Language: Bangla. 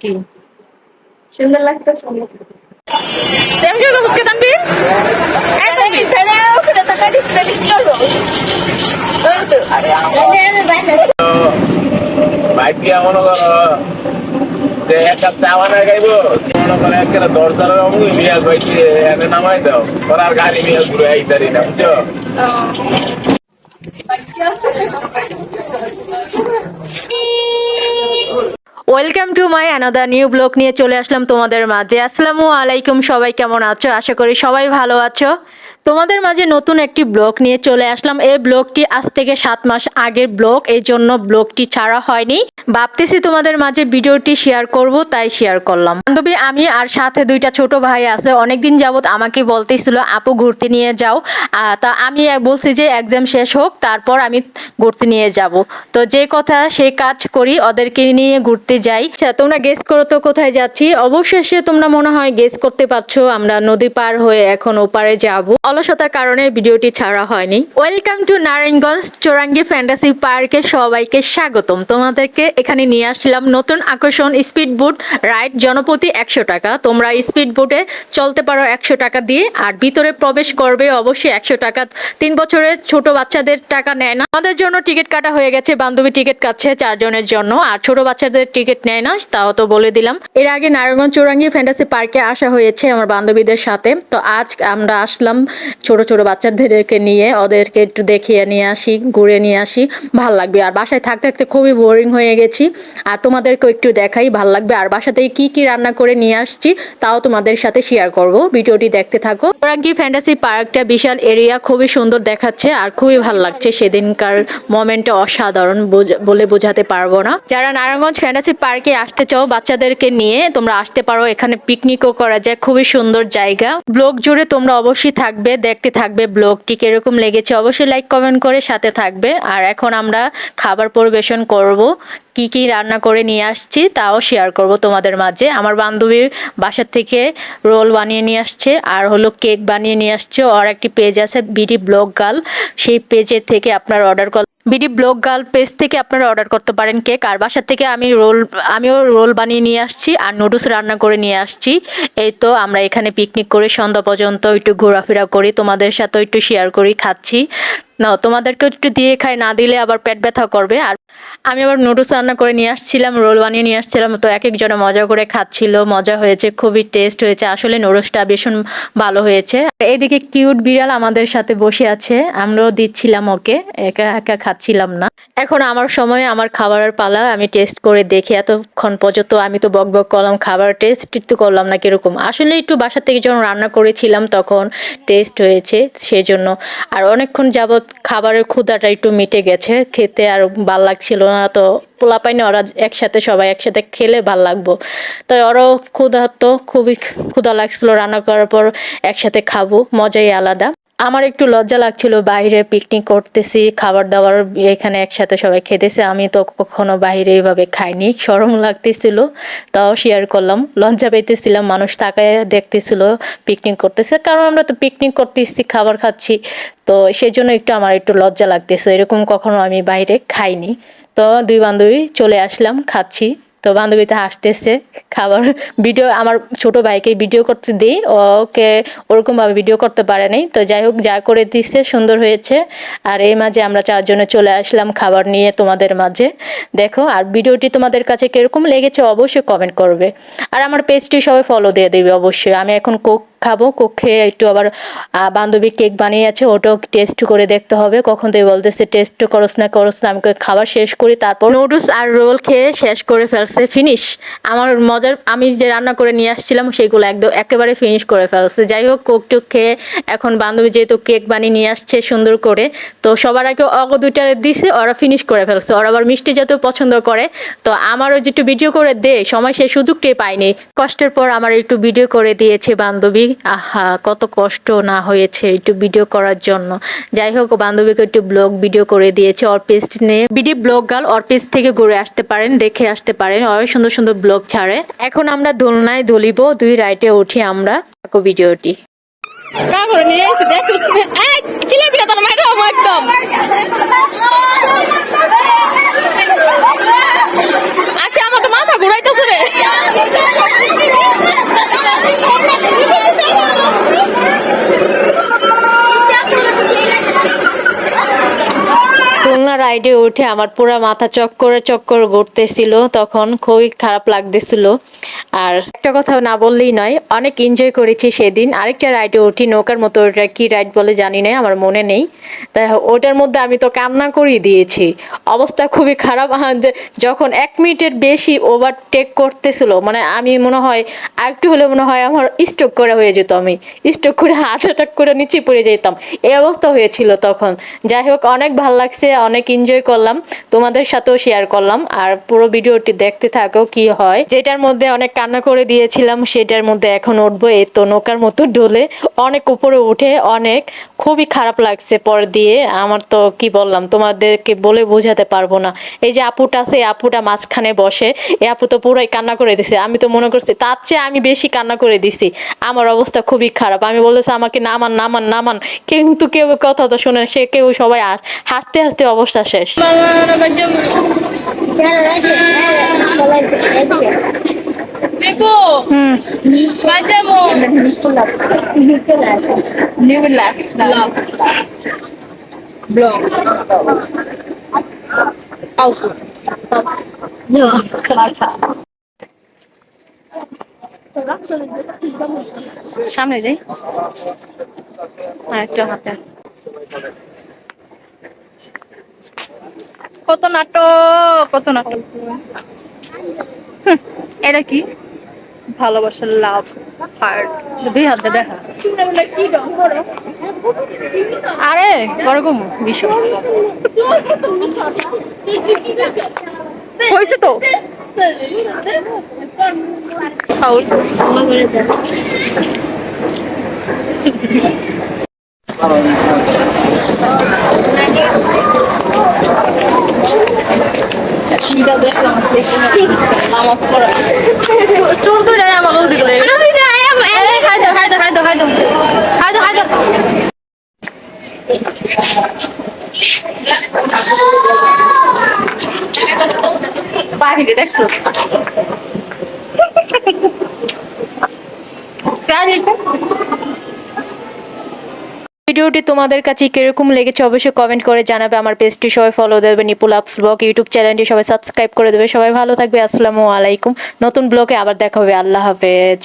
কি সুন্দর লাগতেছে অনেক। Tem que eu que bike দিয়া মনে করো যে এক কাপ চা বানায় খাইবো মনে করো একটা দশ দলের অমুক মিয়াজ নামাই দাও ওরা আর গাড়ি মিয়াজ ঘুরে আইতারি না বুঝছ welcome to my another new blog নিয়ে চলে আসলাম তোমাদের মাঝে। আসসালামু আলাইকুম সবাই, কেমন আছো? আশা করি সবাই ভালো আছো। তোমাদের মাঝে নতুন একটি ব্লগ নিয়ে চলে আসলাম। এই ব্লগটি আজ থেকে সাত মাস আগের ব্লগ, এই জন্য ব্লগটি ছাড়া হয়নি। ভাবতেছি তোমাদের মাঝে ভিডিওটি শেয়ার করব, তাই শেয়ার করলাম। বান্ধবী, আমি আর সাথে দুইটা ছোট ভাই আছে। অনেকদিন যাবত আমাকে বলতেছিল, আপু, ঘুরতে নিয়ে যাও। তা আমি বলছি যে, এক্সাম শেষ হোক, তারপর আমি ঘুরতে নিয়ে যাব। তো যে কথা, সে কাজ করি, ওদেরকে নিয়ে ঘুরতে যাই। আচ্ছা তোমরা গেস করো তো কোথায় যাচ্ছি? অবশেষে তোমরা মনে হয় গেস করতে পারছ, আমরা নদী পার হয়ে এখন ওপারে যাব। অলসতার কারণে ভিডিওটি ছাড়া হয়নি। Welcome to Narayanganj Chowrangi fantasy পার্কে সবাইকে স্বাগতম। তোমাদেরকে এখানে নিয়ে আসলাম নতুন আকর্ষণ স্পিড বুট রাইড জনপ্রতি একশো টাকা। তোমরা স্পিড বুটে চলতে পারো একশো টাকা দিয়ে, আর ভিতরে প্রবেশ করবে অবশ্যই একশো টাকা। তিন বছরের ছোট বাচ্চাদের টাকা নেয় না। আমাদের জন্য টিকিট কাটা হয়ে গেছে, বান্ধবী টিকিট কাটছে চারজনের জন্য, আর ছোট বাচ্চাদের টিকিট নেয় না, তাও তো বলে দিলাম। এর আগে নারায়ণগঞ্জ চৌরাঙ্গি ফ্যান্টাসি পার্কে আসা হয়েছে আমার বান্ধবীদের সাথে। তো আজ আমরা আসলাম ছোট ছোট বাচ্চাদেরকে নিয়ে ওদেরকে একটু দেখিয়ে নিয়ে আসি, ঘুরে নিয়ে আসি, ভালো লাগবে। আর বাসায় থাকতে থাকতে খুবই বোরিং হয়ে গেছি। আর তোমাদেরকেও একটু দেখাই, ভালো লাগবে। আর বাসাতেই কি কি রান্না করে নিয়ে আসছি, তাও তোমাদের সাথে শেয়ার করব। ভিডিওটি দেখতে থাকো। চৌরাঙ্গি ফ্যান্টাসি পার্কটা বিশাল এরিয়া খুবই সুন্দর দেখাচ্ছে আর খুবই ভালো লাগছে। সেদিনকার মোমেন্টটা অসাধারণ বলে বোঝাতে পারব না। যারা নারায়ণগঞ্জ ফ্যান্টাসি পার্কে আসতে চাও, বাচ্চাদেরকে নিয়ে তোমরা আসতে পারো। এখানে পিকনিকও করা যায়, খুবই সুন্দর জায়গা। ব্লগ জুড়ে তোমরা অবশ্যই থাকবে। দেখতে থাকবে ব্লগটি কীরকম লেগেছে অবশ্যই লাইক কমেন্ট করে সাথে থাকবে। আর এখন আমরা খাবার পরিবেশন করব, কি কি রান্না করে নিয়ে আসছি তাও শেয়ার করব তোমাদের মাঝে। আমার বান্ধবীর বাসার থেকে রোল বানিয়ে নিয়ে আসছে, আর হলো কেক বানিয়ে নিয়ে আসছে। ওর একটি পেজ আছে বিডি ব্লগ গার্ল সেই পেজের থেকে আপনার order BD blog girl page থেকে আপনারা অর্ডার করতে পারেন কেক। আর বাসার থেকে আমি রোল আমিও রোল বানিয়ে নিয়ে আসছি আর নুডলস রান্না করে নিয়ে আসছি। এই তো আমরা এখানে পিকনিক করে, সন্ধ্যা পর্যন্ত একটু ঘোরাফেরা করি, তোমাদের সাথে একটু শেয়ার করি, খাচ্ছি। না তোমাদেরকে একটু দিয়ে খাই, না দিলে আবার পেট ব্যথা করবে। আর আমি আবার নুডলস রান্না করে নিয়ে আসছিলাম রোল বানিয়ে নিয়ে আসছিলাম, তো এক একজনে মজা করে খাচ্ছিল, মজা হয়েছে, খুবই টেস্ট হয়েছে, আসলে নুডলসটা ভীষণ ভালো হয়েছে। আর এদিকে কিউট বিড়াল আমাদের সাথে বসে আছে, আমরাও দিচ্ছিলাম ওকে, একা একা খাচ্ছিলাম না। এখন আমার সময়, আমার খাবারের পালা, আমি টেস্ট করে দেখি, এতক্ষণ পর্যন্ত আমি তো বক বক করলাম, খাবার টেস্ট একটু করলাম না কীরকম। আসলে একটু বাসা থেকে যখন রান্না করেছিলাম, তখন টেস্ট হয়েছে, সেজন্য। আর অনেকক্ষণ যাবৎ খাবারের ক্ষুদাটা একটু মিটে গেছে, খেতে আর ভালো লাগছিল না, তো পোলা পাইনি ওরা একসাথে সবাই একসাথে খেলে ভালো লাগবো। তো ওরাও ক্ষুধা তো খুবই ক্ষুধা লাগছিল, রান্না করার পর একসাথে খাব, মজাই আলাদা। আমার একটু লজ্জা লাগছিল, বাইরে পিকনিক করতেছি, খাবার দাবার এখানে একসাথে সবাই খেতেছে, আমি তো কখনো বাইরে এইভাবে খাইনি, সরম লাগতেছিল, তাও শেয়ার করলাম, লজ্জা পেতেছিলাম, মানুষ তাকায় দেখতেছিল পিকনিক করতেছে, কারণ আমরা তো পিকনিক করতেছি, খাবার খাচ্ছি, তো সেই জন্য একটু আমার একটু লজ্জা লাগতেছে, এরকম কখনো আমি বাইরে খাইনি, তো দুই বান্ধবী চলে আসলাম, খাচ্ছি। তো বান্ধবীতে হাসতেছে, খাবার ভিডিও আমার ছোট ভাইকে ভিডিও করতে দিই, ওকে ওরকমভাবে ভিডিও করতে পারে নাই। তো যাই হোক, যা করে দিচ্ছে সুন্দর হয়েছে। আর এই মাঝে আমরা চারজনে চলে আসলাম খাবার নিয়ে তোমাদের মাঝে। দেখো, আর ভিডিওটি তোমাদের কাছে কীরকম লেগেছে অবশ্যই কমেন্ট করবে। আর আমার পেজটি সবাই ফলো দিয়ে দেবে অবশ্যই। আমি এখন কোক খাব, কোক খেয়ে একটু আবার বান্ধবী কেক বানিয়ে আছে, ওটাও টেস্ট করে দেখতে হবে। কখন থেকে বলতেছে টেস্ট করস না করস না, আমি খাবার শেষ করি, তারপর নুডলস আর রোল খেয়ে শেষ করে ফেলছে ফিনিশ আমার মজার, আমি যে রান্না করে নিয়ে আসছিলাম, সেগুলো একদম একেবারে ফিনিশ করে ফেলছে। যাই হোক, কোক টুক খেয়ে এখন বান্ধবী যেহেতু কেক বানিয়ে নিয়ে আসছে সুন্দর করে, তো সবার আগে অগ দুইটারে দিছে, ওরা ফিনিশ করে ফেলছে। ওরা আবার মিষ্টি জাতীয় পছন্দ করে। তো আমারও যে একটু ভিডিও করে দে, সময় সে সুযোগটাই পাইনি কষ্টের পর আমার একটু ভিডিও করে দিয়েছে বান্ধবী। আহা, কত কষ্ট না হয়েছে একটু ভিডিও করার জন্য। যাই হোক, বান্ধবীকে একটু ব্লগ ভিডিও করে দিয়েছে, ওর নিয়ে। বিডি ব্লগ গাল অর্পিস থেকে ঘুরে আসতে পারেন, দেখে আসতে পারেন। অয় সুন্দর সুন্দর ব্লগ ছাড়ে। এখন আমরা দোলনায় দলিব, দুই রাইটে উঠি আমরা। ভিডিওটি মাথা ঘুরাইতেছে রে। রাইডে উঠে আমার পুরো মাথা চক্কর চক্কর ঘুরতেছিল, তখন খুবই খারাপ লাগতেছিল। আর একটা কথা না বললেই নয়, অনেক এনজয় করেছি সেদিন। আরেকটা রাইডে উঠি, নৌকার মতো ওটা কি রাইড বলে জানি না, আমার মনে নেই। তাই ওটার মধ্যে আমি তো কান্না করিয়ে দিয়েছি। অবস্থা খুবই খারাপ। যখন এক মিনিটের বেশি ওভারটেক করতেছিল মানে আমি মনে হয় আরেকটু হলে মনে হয় আমার স্ট্রোক করে হয়ে যেত আমি। স্ট্রোক করে হার্ট অ্যাটাক করে নিচে পড়ে যেতাম। এই অবস্থা হয়েছিল তখন। যাই হোক, অনেক ভালো লাগছে, অনেক এনজয় করলাম, তোমাদের সাথেও শেয়ার করলাম, আর পুরো ভিডিওটি দেখতে থাকো কি হয়। যেটার মধ্যে অনেক কান্না করে দিয়েছিলাম, সেটার মধ্যে এখন উঠবো এই তো নৌকার মতো ডোলে। অনেক উপরে উঠে অনেক খুবই খারাপ লাগছে পর দিয়ে। আমার তো কি বললাম, তোমাদেরকে বলে বোঝাতে পারব না। এই যে আপুটা আছে আপুটা মাঝখানে বসে, এই আপু তো পুরাই কান্না করে দিছে। আমি তো মনে করছি, তার চেয়ে আমি বেশি কান্না করে দিছি। আমার অবস্থা খুবই খারাপ। আমি বলেছি, আমাকে নামান নামান নামান। কিন্তু কেউ কথা তো শোনে সে কেউ সবাই হাসতে হাসতে অবস্থা শেষ। সামনে যাই। হ্যাঁ একটু হাতে কত নাটক কত নাটক। এটা কি? ভালোবাসার লাভ হার্ট দুই হাতে দেখা। আরে ওরকম বিষয় হয়েছে তো। ফাউল তো যায় আমার বলতে গেলে খাই দাও খাই দাও খাই দাও খাই দাও খাই দাও খাই দাও পাখিটি দেখছ? ভিডিওটি তোমাদের কাছে কীরকম লেগেছে অবশ্যই কমেন্ট করে জানাবে। আমার পেজটি সবাই ফলো দেবে। নিপুল আপস ব্লগ ইউটিউব চ্যানেলটি সবাই সাবস্ক্রাইব করে দেবে। সবাই ভালো থাকবে। আসসালামু আলাইকুম। নতুন ব্লগে আবার দেখা হবে। আল্লাহ হাফেজ।